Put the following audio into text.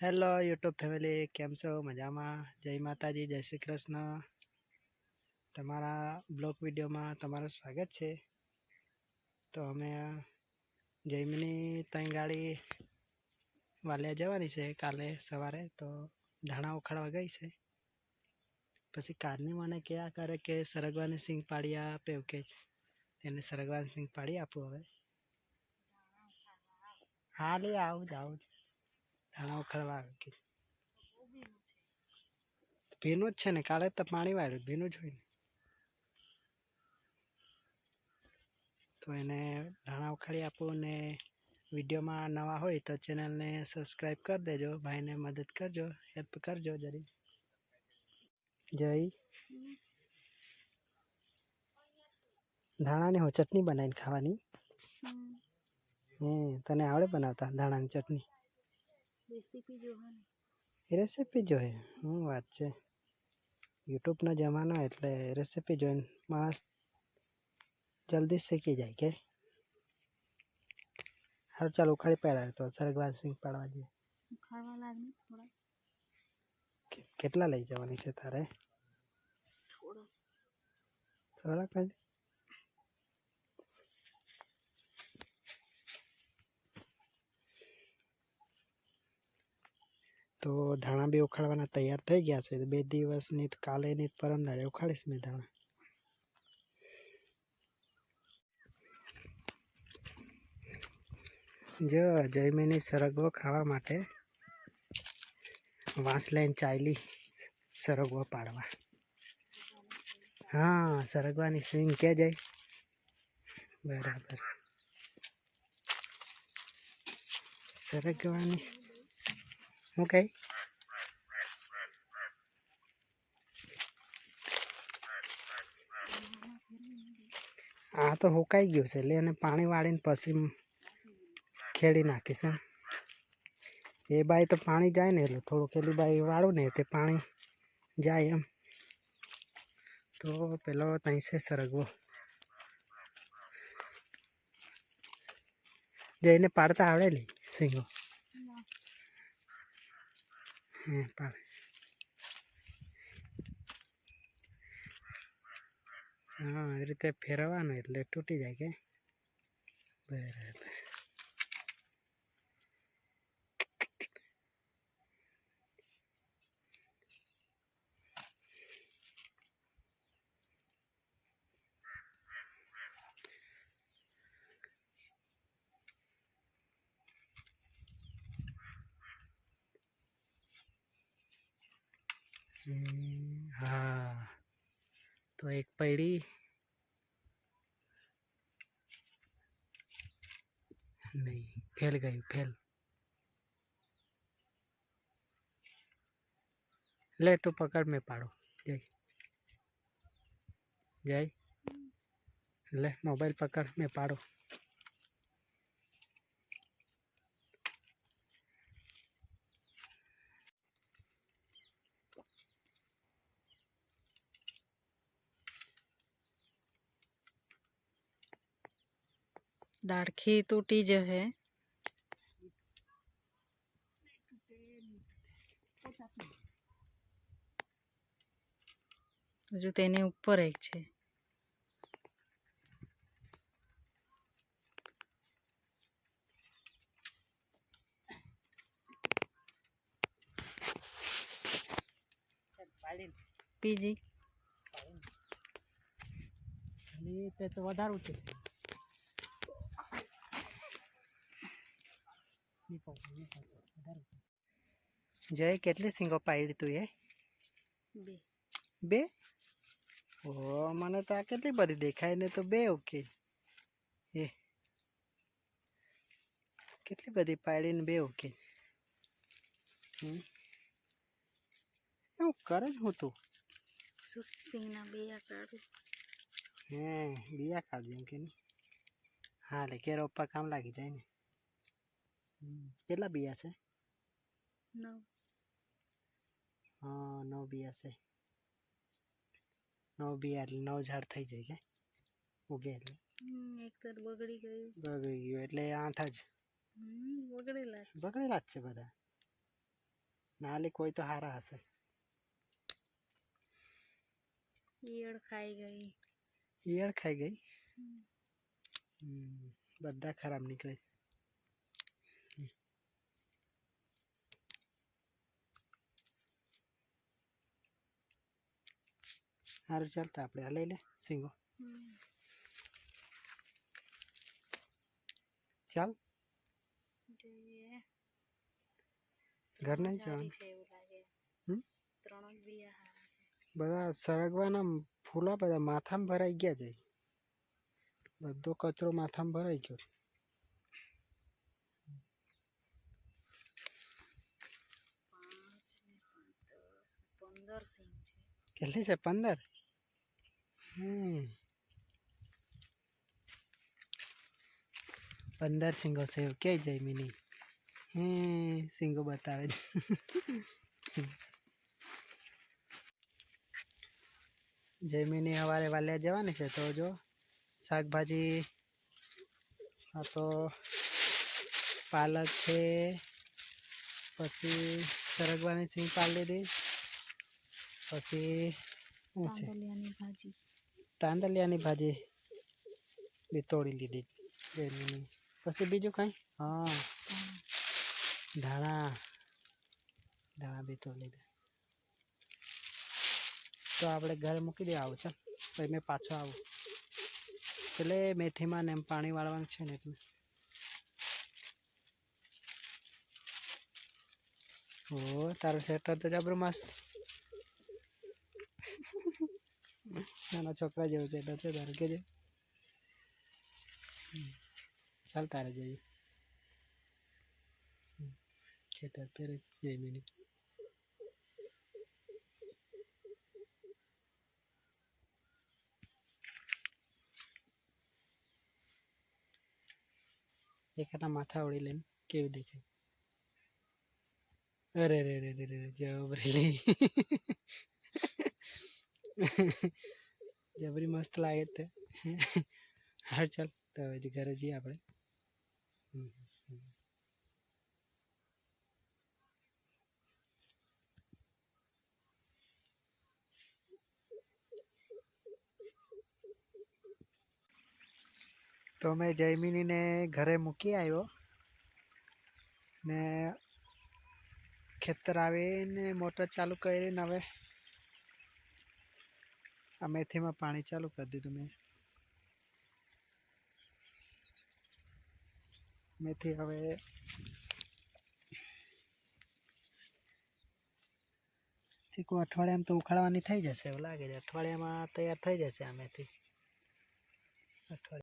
Hello, YouTube family, કેમ છો? મજામાં? જય માતાજી, જય શ્રી કૃષ્ણ. તમારા બ્લોગ વિડીયોમાં તમારું સ્વાગત છે. તો અમે જયમિની ત્રણ ગાડી વાલિયા જવાની છે કાલે સવારે, તો ધાણા ઉખાડવા ગઈ છે. પછી કારની મને કયા કરે કે સરગવાની સિંગ પાડી આપે એવું કે એને સરગવાની સિંગ પાડી આપું હવે. હા, લે, આવું જ આવું જ. ધાણા ઉખાડવા આવે ભીનું જ છે ને કાલે તો પાણી વાળ્યું ભીનું જ હોય ને. તો એને ધાણા ઉખાડી આપું ને વિડીયોમાં નવા હોય તો ચેનલને સબસ્ક્રાઈબ કરી દેજો ભાઈને મદદ કરજો હેલ્પ કરજો જરી. જય. ધાણાની હું ચટણી બનાવીને ખાવાની. હમ તને આવડે બનાવતા ધાણાની ચટણી? રેસીપી જોવાની એ રેસીપી જોઈએ શું વાત છે યુટ્યુબનો જમાનો એટલે રેસીપી જોઈને માણસ જલ્દી શીખી જાય કે સારું ચાલો ઉખાડી પાડ્યા તો સરગવા સિંગ પાડવા જઈએ ખાવા લાગે થોડા કે- કેટલા લઈ જવાની છે તારે થોડા થોડાક તો ધાણા બી ઉખાડવાના તૈયાર થઈ ગયા છે. બે દિવસની તો કાલે ની પરમ દાડે ઉખાડીશ મેં ધાણા. જો જયમીની સરગવો ખાવા માટે વાંસ લઈને ચાલી સરગવો પાડવા. હા, સરગવાની સિંગ ક્યાં જાય? બરાબર. સરગવાની કઈ આ તો હુકાઈ ગયું છે. એટલે એને પાણી વાળીને પછી ખેડી નાખીશ એ બાઈ તો પાણી જાય ને એટલે થોડુંક એલી બાઈ વાળું ને તે પાણી જાય એમ. તો પેલો ત્યાં છે સરગવો. જઈને પાડતા આવડેલી સિંગો હે પાડે હા એ રીતે ફેરવવાનું એટલે તૂટી જાય કે બરાબર હમ, હા તો એક પૈડી નહીં ફેલ ગયું ફેલ લે તું પકડ મેં પાડો જય જય લે મોબાઈલ પકડ મેં દાડખી તૂટી જશે હજુ તેની ઉપર એક છે પીજી તે વધારું છે જય કેટલી સિંગો પાડી તું એ બે બે ઓ મને તો આ કેટલી બધી દેખાય ને તો બે ઓકે એ કેટલી બધી પાડીને બે ઓકે હમ એવું કરે જ હું તું સિંગના બે કાઢું હે બિયા કાઢી એમ કે નહીં હા લે કે રોપા કામ લાગી જાય ને હમ, કેટલા બિયા છે? નવ. હા નવ બિયા છે. નવ બિયા એટલે નવ ઝાડ થઈ જાય કે? ઉગે એટલે. એક તો બગડી ગયું. બગડી ગયું એટલે આઠ જ. બગડેલા. બગડેલા જ છે બધા. નાલી કોઈ તો સારા હશે. ઈયળ ખાઈ ગઈ. ઈયળ ખાઈ ગઈ? બધા ખરાબ નીકળે. સારું ચાલતા આપણે આ લઈ લે સિંગો ચાલ ઘર નહીં જવાનું? બધા સરગવાના ફૂલા બધા માથામાં ભરાઈ ગયા છે બધો કચરો માથામાં ભરાઈ ગયો કેટલી છે પંદર હમ પંદર સિંગો છે એવું ક્યાંય જાય મિની? હમ સિંગો બતાવે છે. જયમીની સવારે વાલ્યા જવાની છે તો જો શાકભાજી આ તો પાલક છે પછી સરગવાની સિંગ પાડી લીધી પછી શું છે? તાંદલિયાની ભાજી. તાંદલિયાની ભાજી બી તોડી લીધી જયમીની પછી બીજું કંઈ? હા. ધાણા. ધાણા બી તો લીધા. તો આપણે ઘરે મૂકી દે આવું ચાલ. પછી મેં પાછો આવું. એટલે મેથીમાં ને એમ પાણી વાળવાનું છે ને એટલે. ઓ તારું સેટર તો જબરું મસ્ત. નાના છોકરા જેવું સ્વેટર છે તારું કે ચાલ તારે જઈએ ખેતર પહેરે જઈ મિનિટ એકાના માથા ઓળી લઈને કેવી દેખાય? અરે રે રે રે રે જબરી. જબરી મસ્ત લાગે તે. હા ચાલ, તો ઘરે જઈએ આપણે. તો મેં જયમિનીને ઘરે મૂકી આવ્યો ને ખેતર આવીને મોટર ચાલુ કરીને હવે આ મેથીમાં પાણી ચાલુ કરી દીધું મેં. મેથી હવે એક અઠવાડિયામાં તો ઉખાડવાની થઈ જશે, એવું લાગે છે. અઠવાડિયામાં તૈયાર થઈ જશે આ મેથી. અઠવાડિયા